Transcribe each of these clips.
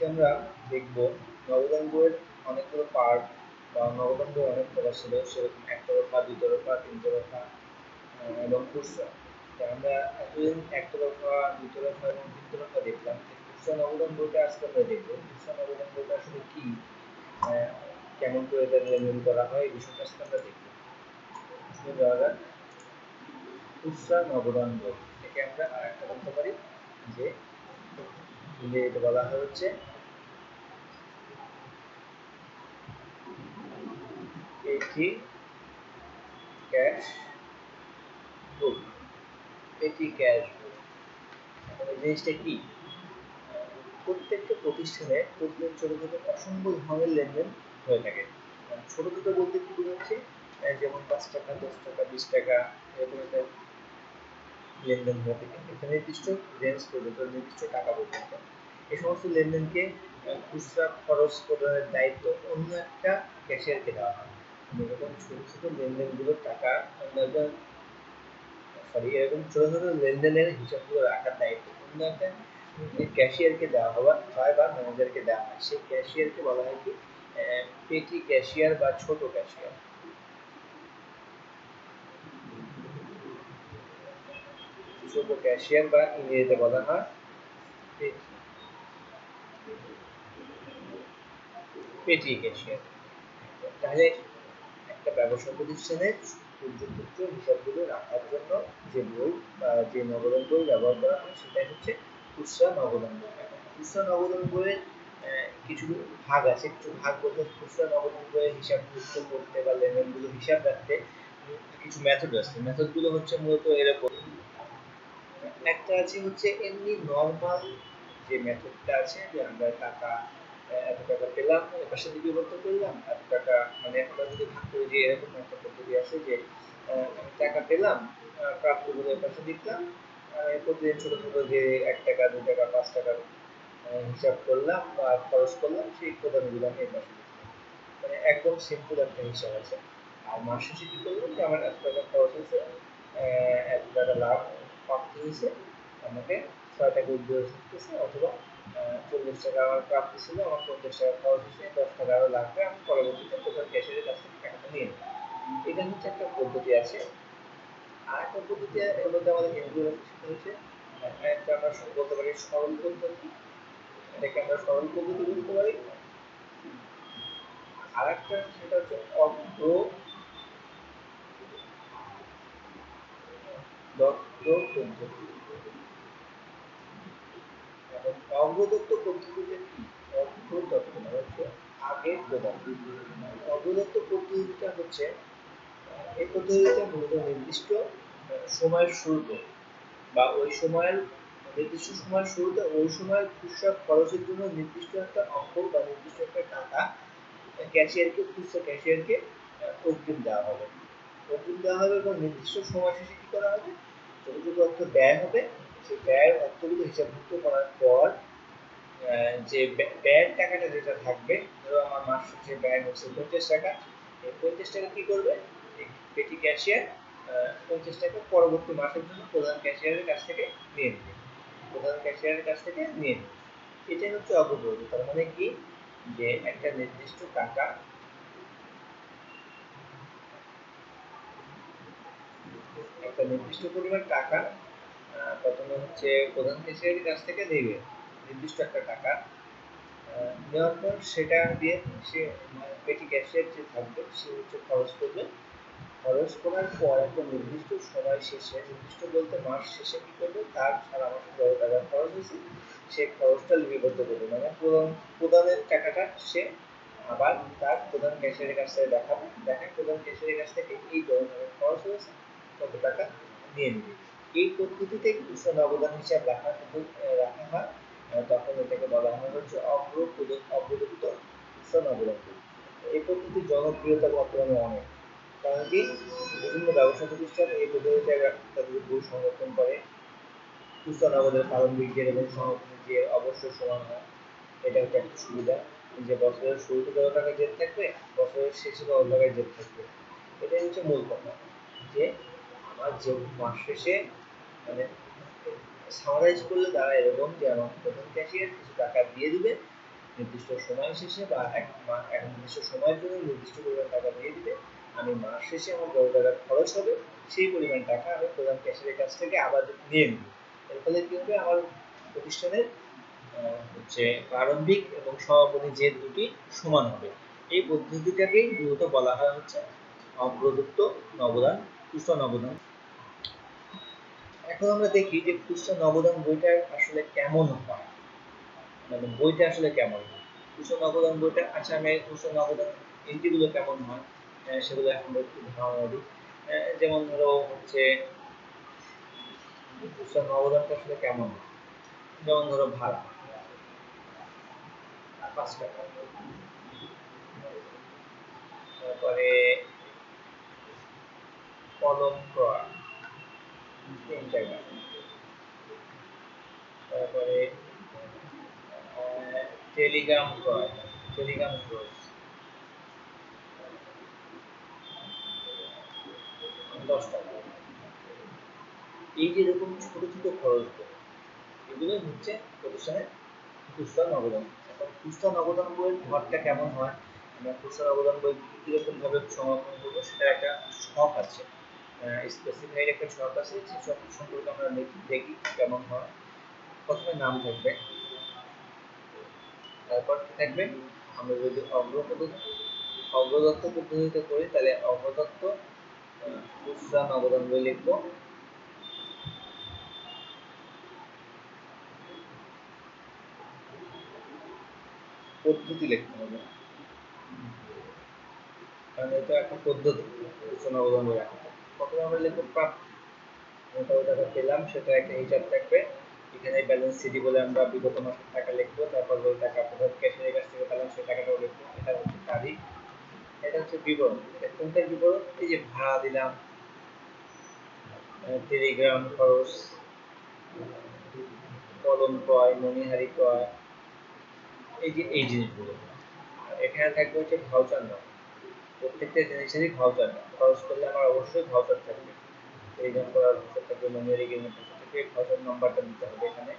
আজকে আমরা দেখব নবদান বইয়ের অনেকগুলো পার্ট বা বই অনেক তরফ ছিল সেরকম এক তরফা দুই তরফা তিন তরফা আহ, এবং তো আমরা এতদিন এক তরফা দুই তরফা এবং তিন তরফা দেখলাম। খুচরা নবদান বইটা আজকে আমরা দেখব। খুচরা নবদান বইটা আসলে কি? কেমন করে এটা লেনদেন করা হয়? এই বিষয়টা আজকে আমরা দেখব। শুনে যাওয়া যাক। আমরা আর একটা বলতে পারি যে যে বলা হচ্ছে এটি ক্যাশ বুক এটি ক্যাশ বুক জিনিসটা কি? প্রত্যেকটা প্রতিষ্ঠানে প্রতিদিন ছোট ছোট অসংখ্য ধরনের লেনদেন হয়ে থাকে। ছোট ছোট বলতে কি বোঝাচ্ছে? যেমন পাঁচ টাকা, দশ টাকা, বিশ টাকা, এরকম একটা লেনদেন হয়ে থাকে একটা নির্দিষ্ট রেঞ্জ পর্যন্ত নির্দিষ্ট টাকা পর্যন্ত, এই সমস্ত লেনদেনকে খুচরা খরচ প্রদানের দায়িত্ব অন্য একটা ক্যাশিয়ারকে দেওয়া হয়। মানে এরকম ছোট ছোট লেনদেনগুলোর টাকা সরি এরকম ছোট ছোট লেনদেনের হিসাবগুলো রাখার দায়িত্ব অন্য একটা ক্যাশিয়ারকে দেওয়া হওয়া হয় বা ম্যানেজারকে দেওয়া হয়। সেই ক্যাশিয়ারকে বলা হয় কি পেটি ক্যাশিয়ার বা ছোট ক্যাশিয়ার ছোট ক্যাশিয়ার বা ইংরেজিতে বলা হয়। পেটি ক্যাশিয়ার। তাহলে একটা ব্যবসা প্রতিষ্ঠানের হিসাবগুলো রাখার জন্য যে বই বা যে নবদান বই ব্যবহার করা হয়, সেটাই হচ্ছে খুচরা নবদান বই। খুচরা নবদান বইয়ের কিছু ভাগ আছে। কিছু ভাগ বলতে খুচরা নবদান বইয়ের হিসাব করতে বা লেনদেনগুলো হিসাব রাখতে কিছু মেথড আছে। মেথডগুলো হচ্ছে মূলত এরকম একটা আছে হচ্ছে এমনি নর্মাল যে মেথডটা আছে যে আমরা টাকা এত টাকা পেলাম পাশে দিয়ে বিভক্ত করলাম এত টাকা মানে আমরা যদি ভাগ করে যে এরকম একটা পদ্ধতি আছে যে টাকা পেলাম আহ, প্রাপ্তগুলো এর পাশে দিলাম প্রতিদিন ছোট ছোট যে এক টাকা দু টাকা পাঁচ টাকা হিসাব করলাম বা খরচ করলাম সেই প্রদানগুলো আমি এর পাশে মানে একদম সিম্পল একটা হিসাব আছে। আর মাস শেষে কি যে আমার এত টাকা খরচ হয়েছে এত টাকা লাভ প্রাপ্তি হয়েছে, আমাকে ছয় টাকা উদ্যোগ থাকতেছে অথবা চল্লিশ টাকা আমার প্রাপ্তি ছিল, আমার পঞ্চাশ টাকা খরচ হয়েছে, দশ টাকা আরও লাগবে, আমি পরবর্তীতে প্রধান ক্যাশিয়ারের কাছ থেকে টাকাটা নিয়ে নেব। এটা হচ্ছে একটা পদ্ধতি আছে। আর একটা পদ্ধতি এর মধ্যে আমাদের এনজিও সেটা হচ্ছে একটা আমরা বলতে পারি সরল পদ্ধতি। এটাকে আমরা সরল পদ্ধতি বলতে পারি। আর একটা সেটা হচ্ছে অগ্র দত্ত অগ্রদত্ত পদ্ধতিতে কি অগ্রদত্ত হচ্ছে আগে অগ্রদত্ত পদ্ধতিটা হচ্ছে এই মূলত নির্দিষ্ট সময়ের বা ওই সময়ের নির্দিষ্ট সময়ের শুরুতে ওই সময়ের খুচরা খরচের জন্য নির্দিষ্ট একটা অঙ্ক বা নির্দিষ্ট একটা টাকা ক্যাশিয়ারকে খুচরা ক্যাশিয়ারকে অগ্রিম দেওয়া হবে অগ্রিম দেওয়া হবে এবং নির্দিষ্ট সময় শেষে কি করা হবে? যতটুকু অর্থ ব্যয় হবে, সেই ব্যয়ের অর্থগুলো হিসাবভুক্ত করার পর যে ব্যয়- ব্যয়ের টাকাটা যেটা থাকবে, ধরো আমার মাস শেষে ব্যয় হচ্ছে পঞ্চাশ টাকা, এই পঞ্চাশ টাকা কি করবে? পেটি ক্যাশিয়ার পঞ্চাশ টাকা পরবর্তী মাসের জন্য প্রধান ক্যাশিয়ারের কাছ থেকে নিয়ে নেবে। প্রধান ক্যাশিয়ারের কাছ থেকে নিয়ে নেবে। এটাই হচ্ছে অগ্রগতি। তার মানে কি? যে একটা নির্দিষ্ট টাকা একটা নির্দিষ্ট পরিমাণ টাকা প্রথমে হচ্ছে প্রধান ক্যাশিয়ারের কাছ থেকে নেবে নির্দিষ্ট একটা টাকা নেওয়ার পর সেটা দিয়ে সে পেটি ক্যাশিয়ার যে থাকবে, সে হচ্ছে খরচ করবে। খরচ করার পর একটা নির্দিষ্ট সময় শেষে, নির্দিষ্ট বলতে মাস শেষে কি করবে? তার সারা মাসে যত টাকা খরচ হয়েছে, সে খরচটা লিপিবদ্ধ করবে। মানে প্রধান প্রদানের টাকাটা সে আবার তার প্রধান ক্যাশিয়ারের কাছ থেকে দেখাবে। দেখায় প্রধান ক্যাশিয়ারের কাছ থেকে এই ধরনের খরচ হয়েছে। কত টাকা নিয়ে নেবে। এই পদ্ধতিতে কুশল অবদান হিসাব রাখা রাখা হয়। তখন এটাকে বলা হয় হচ্ছে অগ্রপ্রদত্ত অগ্রদত্ত কুশল অবদান। এই পদ্ধতির জনপ্রিয়তা বর্তমানে অনেক। কারণ কি? বিভিন্ন ব্যবসা প্রতিষ্ঠান এই পদ্ধতিতে তাদের বই সংরক্ষণ করে। কুশল অবদান প্রারম্ভিক জের এবং সংরক্ষণের যে অবশ্যই সমান হয়, এটা হচ্ছে একটা সুবিধা। যে বছরের শুরুতে কত টাকা জেদ থাকবে, বছরের শেষে কত টাকায় জেদ থাকবে? এটাই হচ্ছে মূল কথা। যে আমার যে মাস শেষে মানে সামারাইজ করলে তারা এরকম যে আমার প্রথম ক্যাশিয়ার কিছু টাকা দিয়ে দিবে, নির্দিষ্ট সময় শেষে বা এক এক নির্দিষ্ট সময়ের জন্য নির্দিষ্ট পরিমাণ টাকা দিয়ে দিবে, আমি মাস শেষে আমার যত টাকা খরচ হবে, সেই পরিমাণ টাকা আমি প্রধান ক্যাশিয়ারের কাছ থেকে আবার নিয়ে নিব। এর ফলে কি হবে? আমার প্রতিষ্ঠানের হচ্ছে প্রারম্ভিক এবং সমাপনী যে দুটি সমান হবে। এই পদ্ধতিটাকেই মূলত বলা হয় হচ্ছে অগ্রদত্ত নবদান খুচরা নবদান। এখন আমরা দেখি যে খুচরা নবদান বইটা আসলে কেমন হয়? মানে বইটা আসলে কেমন হয়? খুচরা নবদান বইটা আচ্ছা আমি খুচরা নবদান এন্ট্রিগুলো কেমন হয়? সেগুলো এখন একটু ধারণা দিই। যেমন ধরো হচ্ছে খুচরা নবদানটা আসলে কেমন হয়? যেমন ধরো ভাড়া পাঁচ টাকা। তারপরে কলম ক্রয়। তারপরে টেলিগ্রাম টেলিগ্রাম এই যে এরকম ছোট ছোট খরচগুলো এগুলো হচ্ছে প্রতিষ্ঠানের খুচরা নগদান। এখন খুচরা নগদান বইয়ের ঘরটা কেমন হয়? আমরা খুচরা নগদান বই কীরকম ভাবে সংরক্ষণ করব সেটা একটা শখ আছে। স্পেসিফাইড একটা শখ আছে, সেই শখ সম্পর্কে আমরা দেখি- কেমন হয়। প্রথমে নাম থাকবে। তারপর থাকবে? আমরা যদি অগ্রদত্ত পদ্ধতিতে করি, তাহলে অগ্রদত্ত খুচরা বই লিখব। পদ্ধতি লিখতে হবে। কারণ এটা একটা পদ্ধতি অবদান বলে। রাখা প্রথমে আমরা লিখব প্রাপ্তি মোটামুটি টাকা পেলাম, সেটা একটা হিসাব থাকবে। এখানে ব্যালেন্স সিটি বলে আমরা বিগত মাসের টাকা লিখব। তারপর ওই টাকা প্রধান ক্যাশিয়ারের কাছ থেকে পেলাম, সেই টাকাটাও লিখব। এটা হচ্ছে তারিখ। এটা হচ্ছে বিবরণ। এটা বিবরণ? এই যে ভাড়া দিলাম টেলিগ্রাম খরচ, কলম ক্রয়, মণিহারি ক্রয়, এই যে এই জিনিসগুলো। এখানে থাকবে হচ্ছে ভাউচার নাম প্রত্যেকটা জিনিসেরই ভাউচার নাম খরচ করলে আমার অবশ্যই ভাউচার থাকবে টেলিগ্রাম করার ভাউচার থাকবে মনিহারি গেমের ভাউচার থাকবে ভাউচার নাম্বারটা দিতে হবে এখানে।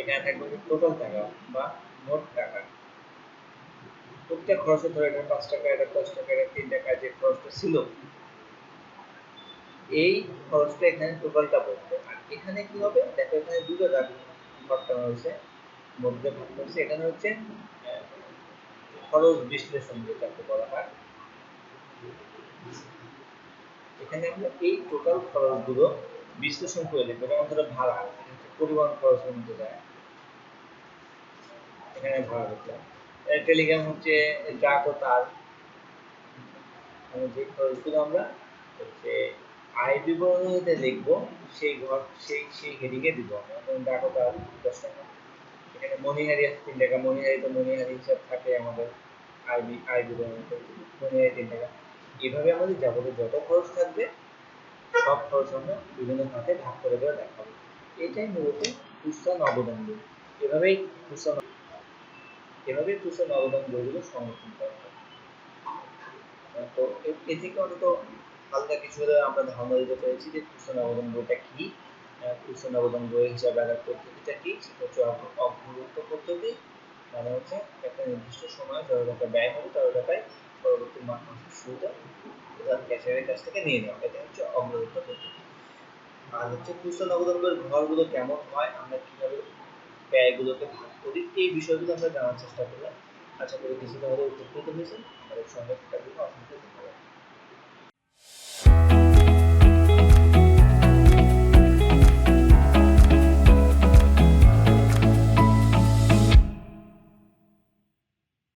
এখানে থাকবে হচ্ছে টোটাল টাকা বা মোট টাকা। প্রত্যেক খরচের ধরে এটা পাঁচ টাকা, এটা দশ টাকা, এটা তিন টাকা যে খরচটা ছিল, এই খরচটা এখানে টোটালটা বলবে আর এখানে কি হবে? দেখো এখানে দুটো দাগ ঘটানো হয়েছে মধ্যে ভাগ হয়েছে এখানে হচ্ছে খরচ বিশ্লেষণ যেটাকে বলা হয়। এখানে আমরা এই টোটাল খরচগুলো বিশ্লেষণ করে লিখব যেমন ধরো ভাড়া পরিবহন খরচের মধ্যে যায় এখানে ভাড়া লিখলাম টেলিগ্রাম হচ্ছে ডাক ও তার। যে খরচগুলো আমরা হচ্ছে আয় বিবরণীতে লিখব সেই ঘর, সেই সেই হেডিংয়ে দিব ডাক ও তার দশ টাকা। এখানে মনিহারি আছে তিন টাকা। মনিহারি তো মনিহারি হিসাব থাকে আমাদের আয় আয় বিবরণীতে মনিহারি তিন টাকা। এভাবে আমাদের যাবতীয় যত খরচ থাকবে, সব খরচ আমরা বিভিন্ন খাতে ভাগ করে করে দেখাবো। এটাই মূলত খুচরা নবদান বই এভাবেই খুচরা এভাবেই খুচরা বইগুলো সংরক্ষণ করা হয়। তো এ- থেকে অন্তত হালকা কিছু হলেও আমরা ধারণা দিতে পেরেছি যে খুচরা বইটা কি। খুচরা বই হিসাবে আনার পদ্ধতিটা কি, সেটা হচ্ছে অগ্র- অগ্রগত্য পদ্ধতি। মানে হচ্ছে একটা নির্দিষ্ট সময় যত টাকা ব্যয় হবে তত টাকায় পরবর্তী মাস মাসের শুরুতে প্রধান ক্যাশিয়ারের কাছ থেকে নিয়ে নেওয়া। এটা হচ্ছে অগ্রগত পদ্ধতি আর হচ্ছে খুচরা নগদের ঘরগুলো কেমন হয়, আমরা কীভাবে ব্যয়গুলোকে ভাগ করি, এই বিষয়গুলো আমরা জানার চেষ্টা করলাম। আশা করি কিছু হলেও উপকৃত হয়েছে আমাদের সঙ্গে থাকার জন্য অসংখ্য ধন্যবাদ।